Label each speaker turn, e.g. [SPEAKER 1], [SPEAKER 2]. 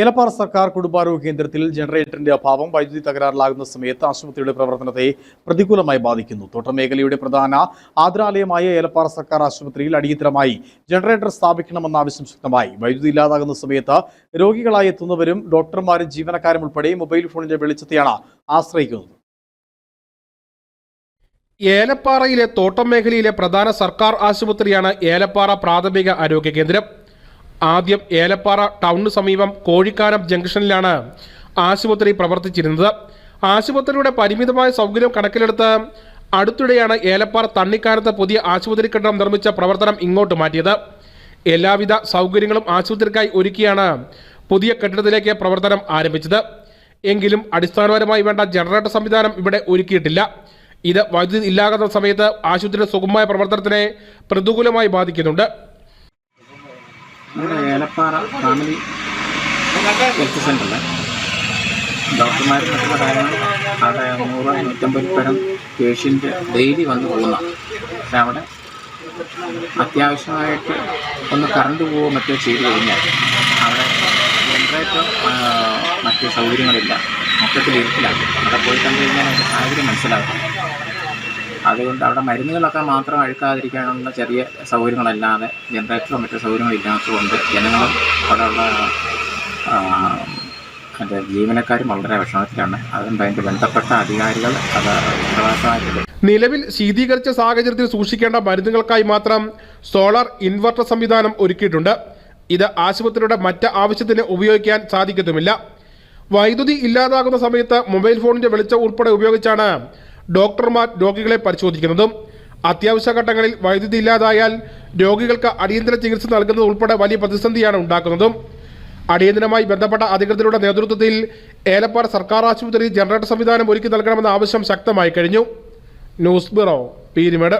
[SPEAKER 1] ഏലപ്പാറ സർക്കാർ കുടുംബാരോഗ്യ കേന്ദ്രത്തിൽ ജനറേറ്ററിന്റെ അഭാവം വൈദ്യുതി തകരാറിലാകുന്ന സമയത്ത് ആശുപത്രിയുടെ പ്രവർത്തനത്തെ പ്രതികൂലമായി ബാധിക്കുന്നു. തോട്ടമേഖലയുടെ പ്രധാന ആദരാലയമായ ഏലപ്പാറ സർക്കാർ ആശുപത്രിയിൽ അടിയന്തരമായി ജനറേറ്റർ സ്ഥാപിക്കണമെന്ന ആവശ്യം ശക്തമായി. വൈദ്യുതി ഇല്ലാതാകുന്ന സമയത്ത് രോഗികളായി എത്തുന്നവരും ഡോക്ടർമാരും ജീവനക്കാരും ഉൾപ്പെടെ മൊബൈൽ ഫോണിന്റെ വെളിച്ചത്തെയാണ് ആശ്രയിക്കുന്നത്.
[SPEAKER 2] ഏലപ്പാറയിലെ തോട്ടം മേഖലയിലെ പ്രധാന സർക്കാർ ആശുപത്രിയാണ് ഏലപ്പാറ പ്രാഥമിക ആരോഗ്യ കേന്ദ്രം. ആദ്യം ഏലപ്പാറ ടൗണിന് സമീപം കോഴിക്കാനം ജംഗ്ഷനിലാണ് ആശുപത്രി പ്രവർത്തിച്ചിരുന്നത്. ആശുപത്രിയുടെ പരിമിതമായ സൗകര്യം കണക്കിലെടുത്ത് അടുത്തിടെയാണ് ഏലപ്പാറ തണ്ണിക്കാനത്ത് പുതിയ ആശുപത്രി കെട്ടിടം നിർമ്മിച്ച പ്രവർത്തനം ഇങ്ങോട്ട് മാറ്റിയത്. എല്ലാവിധ സൗകര്യങ്ങളും ആശുപത്രിക്കായി ഒരുക്കിയാണ് പുതിയ കെട്ടിടത്തിലേക്ക് പ്രവർത്തനം ആരംഭിച്ചത്. എങ്കിലും അടിസ്ഥാനപരമായി വേണ്ട ജനറേറ്റർ സംവിധാനം ഇവിടെ ഒരുക്കിയിട്ടില്ല. ഇത് വൈദ്യുതി ഇല്ലാകുന്ന സമയത്ത് ആശുപത്രിയുടെ സുഗമമായ പ്രവർത്തനത്തിനെ പ്രതികൂലമായി ബാധിക്കുന്നുണ്ട്.
[SPEAKER 3] നമ്മുടെ ഏലപ്പാറ ഫാമിലി ഹെൽത്ത് സെന്ററിൽ ഡോക്ടർമാരും മറ്റുള്ള കാര്യങ്ങൾ അവിടെ നൂറ് നൂറ്റമ്പത് പേരും പേഷ്യന്റ് ഡെയിലി വന്ന് പോകുന്ന പക്ഷെ അവിടെ അത്യാവശ്യമായിട്ട് ഒന്ന് കറണ്ട് പോവുകയോ മറ്റോ ചെയ്തു കഴിഞ്ഞാൽ അവിടെ ജനറേറ്റർ മറ്റ് സൗകര്യങ്ങളില്ല. മൊത്തത്തിൽ ഇരുട്ടിലാക്കും. അവിടെ പോയി കണ്ടു കഴിഞ്ഞാൽ സാഹചര്യം മനസ്സിലാക്കും അതുകൊണ്ട് അവിടെ മരുന്നുകളൊക്കെ മാത്രം അഴുക്കാതിരിക്കാനുള്ള ചെറിയ സൗകര്യങ്ങളല്ലാതെ ജനറേറ്ററോ മറ്റു സൗകര്യങ്ങളില്ലാത്തതുകൊണ്ട് ജനങ്ങളും അവിടെയുള്ള എന്റെ ജീവനക്കാരും വളരെ വിഷമത്തിലാണ്. അതുകൊണ്ട് അതിന്റെ ബന്ധപ്പെട്ട അധികാരികൾ അത് ഉത്തരവാദിത്തമായിട്ടുണ്ട്.
[SPEAKER 2] നിലവിൽ ശീതീകരിച്ച സാഹചര്യത്തിൽ സൂക്ഷിക്കേണ്ട മരുന്നുകൾക്കായി മാത്രം സോളാർ ഇൻവെർട്ടർ സംവിധാനം ഒരുക്കിയിട്ടുണ്ട്. ഇത് ആശുപത്രിയുടെ മറ്റ് ആവശ്യത്തിന് ഉപയോഗിക്കാൻ സാധിക്കത്തുമില്ല. വൈദ്യുതി ഇല്ലാതാകുന്ന സമയത്ത് മൊബൈൽ ഫോണിന്റെ വെളിച്ചം ഉൾപ്പെടെ ഉപയോഗിച്ചാണ് ഡോക്ടർമാർ രോഗികളെ പരിശോധിക്കുന്നതും അത്യാവശ്യ ഘട്ടങ്ങളിൽ വൈദ്യുതി ഇല്ലാതായാൽ രോഗികൾക്ക് അടിയന്തര ചികിത്സ നൽകുന്നത് ഉൾപ്പെടെ വലിയ പ്രതിസന്ധിയാണ് ഉണ്ടാക്കുന്നതും. അടിയന്തരമായി ബന്ധപ്പെട്ട അധികൃതരുടെ നേതൃത്വത്തിൽ ഏലപ്പാറ സർക്കാർ ആശുപത്രി ജനറേറ്റർ സംവിധാനം ഒരുക്കി നൽകണമെന്ന ആവശ്യം ശക്തമായി കഴിഞ്ഞു. News bureau Peermade.